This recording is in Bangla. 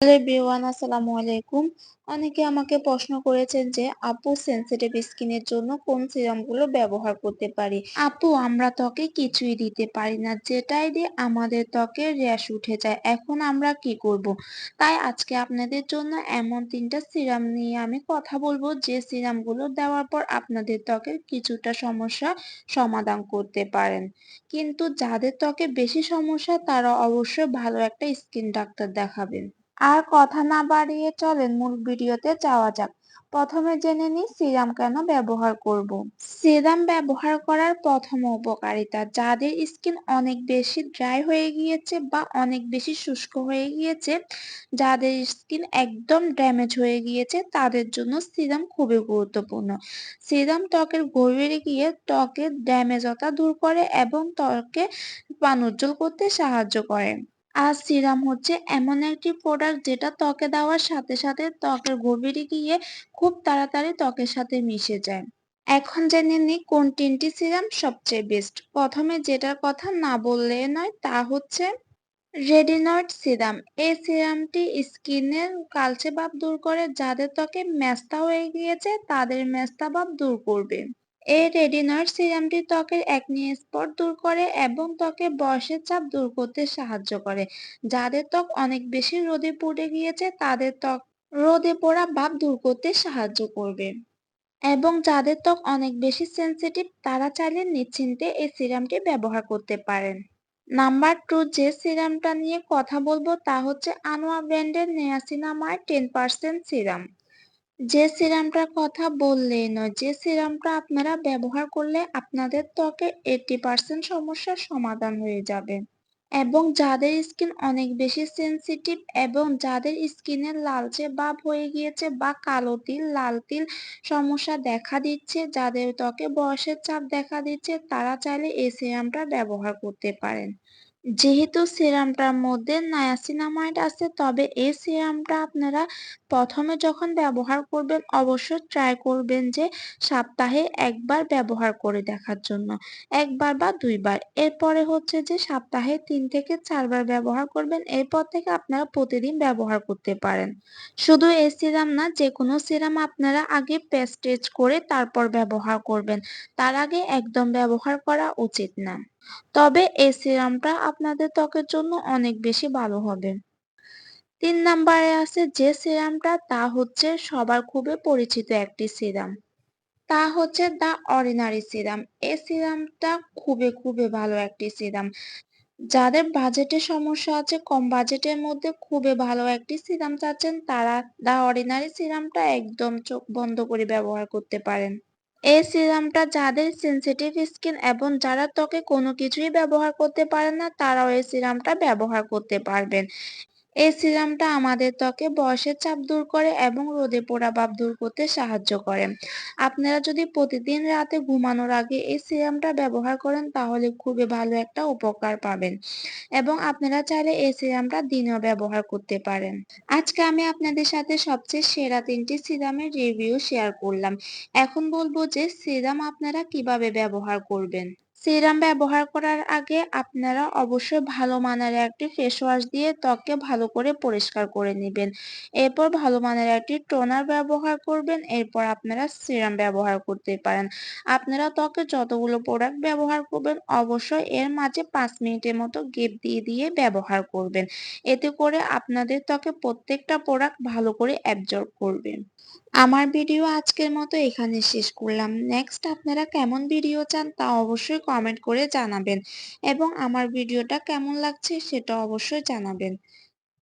হ্যালো এভরিওয়ান আসসালামু আলাইকুম। অনেকে আমাকে প্রশ্ন করেছেন যে, আপু সেনসিটিভ স্কিনের জন্য কোন সিরামগুলো ব্যবহার করতে পারি? আপু, আমরা ত্বকে কিছুই দিতে পারি না। যেটাই দিয়ে আমাদের ত্বকে র্যাশ উঠে যায়। এখন আমরা কি করব? তাই আজকে আপনাদের জন্য এমন তিনটা সিরাম নিয়ে আমি কথা বলব। যে সিরামগুলো দেওয়ার পর আপনাদের ত্বকের কিছুটা সমস্যা সমাধান করতে পারেন। কিন্তু যাদের ত্বকে বেশি সমস্যা, তারা অবশ্যই ভালো একটা স্কিন ডাক্তার দেখাবেন। আর কথা না বাড়িয়ে চলেন মূল ভিডিওতে যাওয়া যাক। প্রথমে জেনে নিই সিরাম কেন ব্যবহার করব। সিরাম ব্যবহার করার প্রথম উপকারিতা, যাদের স্কিন অনেক বেশি ড্রাই হয়ে গিয়েছে বা অনেক বেশি শুষ্ক হয়ে গিয়েছে, যাদের স্কিন একদম ড্যামেজ হয়ে গিয়েছে, তাদের জন্য সিরাম খুবই গুরুত্বপূর্ণ। সিরাম ত্বকের গভীরে গিয়ে ত্বকের ড্যামেজতা দূর করে এবং ত্বকে পানোজ্জ্বল করতে সাহায্য করে। আর সিরাম হচ্ছে এমন একটি প্রোডাক্ট যেটা ত্বকে দেওয়ার সাথে সাথে ত্বকের গভীরে গিয়ে খুব তাড়াতাড়ি ত্বকের সাথে মিশে যায়। এখন জেনে নিই কোন তিনটি সিরাম সবচেয়ে বেস্ট প্রথমে যেটার কথা না বললে নয় তা হচ্ছে রেডিনয়েড সিরাম। এই সিরামটি স্কিনের কালচে ভাব দূর করে, যাদের ত্বকে মেস্তা হয়ে গিয়েছে, তাদের মেস্তা ভাব দূর করবে। এই রেডিনয়েড সিরামটি ত্বকের একনি স্পট দূর করে এবং ত্বকের বয়সের চাপ দূর করতে সাহায্য করে। যাদের ত্বক অনেক বেশি রোদে পুড়ে গিয়েছে, তাদের ত্বক রোদে পোড়া ভাব দূর করতে সাহায্য করবে। এবং যাদের ত্বক অনেক বেশি সেনসিটিভ তারা চাইলে নিশ্চিন্তে এই সিরামটি ব্যবহার করতে পারেন। নাম্বার টু, যে সিরামটা নিয়ে কথা বলব, তা হচ্ছে আনোয়া ব্র্যান্ডের নেয়াসিনামাইড টেন পার্সেন্ট সিরাম। যে সিরামটার কথা বললেই নয় যে সিরামটা আপনারা ব্যবহার করলে আপনাদের ত্বকে এইটি পার্সেন্ট সমস্যার সমাধান হয়ে যাবে। এবং যাদের স্কিন অনেক বেশি সেনসিটিভ এবং যাদের স্কিনে লালচে ভাব হয়ে গিয়েছে বা কালো তিল, লাল তিল সমস্যা দেখা দিচ্ছে, যাদের ত্বকে বয়সের চাপ দেখা দিচ্ছে, তারা চাইলে এই সিরামটা ব্যবহার করতে পারেন। যেহেতু সিরামটার মধ্যে নায়াসিনামাইড আছে, তবে এই সিরামটা আপনারা প্রথমে যখন ব্যবহার করবেন, অবশ্যই ট্রাই করবেন যে সপ্তাহে একবার ব্যবহার করে দেখার জন্য। একবার বা দুইবার। এরপরে হচ্ছে যে সপ্তাহে তিন থেকে চারবার ব্যবহার করবেন। এরপর থেকে আপনারা প্রতিদিন ব্যবহার করতে পারেন। শুধু এই সিরাম না যে কোনো সিরাম আপনারা আগে পেস্টেজ করে তারপর ব্যবহার করবেন। তার আগে একদম ব্যবহার করা উচিত না। তবে এই সিরামটা আপনাদের ত্বকের জন্য অনেক বেশি ভালো হবে। তিন নাম্বারে আছে যে সিরামটা, তা হচ্ছে সবার খুবই পরিচিত একটি সিরাম। তা হচ্ছে দ্য অর্ডিনারি সিরাম। এই সিরামটা খুবই খুবই ভালো একটি সিরাম। যাদের বাজেটের সমস্যা আছে, কম বাজেটের মধ্যে খুবই ভালো একটি সিরাম চাচ্ছেন, তারা দ্য অর্ডিনারি সিরামটা একদম চোখ বন্ধ করে ব্যবহার করতে পারেন। এই সিরামটা যাদের সেন্সিটিভ স্কিন এবং যারা ত্বকে কোনো কিছুই ব্যবহার করতে পারে না, তারাও এই সিরামটা ব্যবহার করতে পারবেন। এই সিরামটা আমাদের ত্বকে বয়সের চাপ দূর করে এবং রোদে পোড়া ভাব দূর করতে সাহায্য করে। আপনারা যদি প্রতিদিন রাতে ঘুমানোর আগে এই সিরামটা ব্যবহার করেন, তাহলে খুবই ভালো একটা উপকার পাবেন। এবং আপনারা চাইলে এই সিরামটা দিনেও ব্যবহার করতে পারেন। আজকে আমি আপনাদের সাথে সবচেয়ে সেরা তিনটি সিরামের রিভিউ শেয়ার করলাম। এখন বলব যে সিরাম আপনারা কীভাবে ব্যবহার করবেন। সিরাম ব্যবহার করার আগে আপনারা অবশ্যই ভালো মানের একটি ফেস ওয়াশ দিয়ে ত্বককে ভালো করে পরিষ্কার করে নেবেন। এরপর ভালো মানের একটি টোনার ব্যবহার করবেন, এরপর আপনারা সিরাম ব্যবহার করতে পারেন। আপনারা ত্বকে যতগুলো প্রোডাক্ট ব্যবহার করবেন, অবশ্যই এর মাঝে পাঁচ মিনিটের মতো গেপ দিয়ে দিয়ে ব্যবহার করবেন। এতে করে আপনাদের ত্বকে প্রত্যেকটা প্রোডাক্ট ভালো করে অ্যাবজর্ব করবে। আমার ভিডিও আজকের মতো এখানে শেষ করলাম। নেক্সট আপনারা কেমন ভিডিও চান তা অবশ্যই কমেন্ট করে জানাবেন। এবং আমার ভিডিওটা কেমন লাগছে সেটা অবশ্যই জানাবেন।